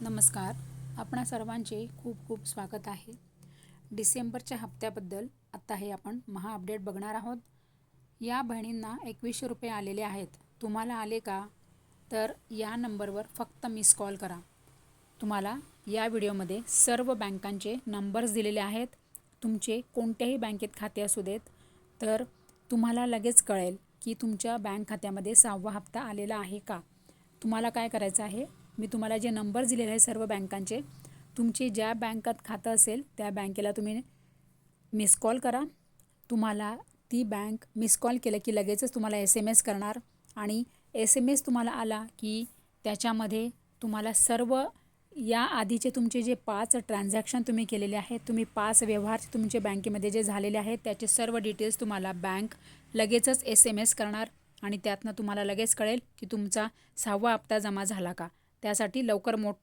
नमस्कार. आपणा सर्वांचे खूप खूप स्वागत आहे. डिसेंबरच्या हप्त्याबद्दल आत्ता हे आपण महा अपडेट बघणार आहोत. या बहिणींना एकवीसशे रुपये आलेले आहेत. तुम्हाला आले का? तर या नंबरवर फक्त मिस कॉल करा. तुम्हाला या व्हिडिओमध्ये सर्व बँकांचे नंबर्स दिलेले आहेत. तुमचे कोणत्याही बँकेत खाते असू देत तर तुम्हाला लगेच कळेल की तुमच्या बँक खात्यामध्ये सहावा हप्ता आलेला आहे का? तुम्हाला काय करायचं आहे? मी तुम्हाला जे नंबर दिलेले आहे सर्व बँकांचे तुमचे ज्या बँकात खातं असेल त्या बँकेला तुम्ही मिस कॉल करा. तुम्हाला ती बँक मिस कॉल केलं की लगेचच तुम्हाला एस एम एस करणार आणि एस एम एस तुम्हाला आला की त्याच्यामध्ये तुम्हाला सर्व या आधीचे तुमचे जे पाच ट्रान्झॅक्शन तुम्ही केलेले आहेत तुम्ही पाच व्यवहार तुमचे बँकेमध्ये जे झालेले आहेत त्याचे सर्व डिटेल्स तुम्हाला बँक लगेचच एस एम एस करणार आणि त्यातनं तुम्हाला लगेच कळेल की तुमचा सहावा हप्ता जमा झाला का. त्यासाठी लवकर मोठ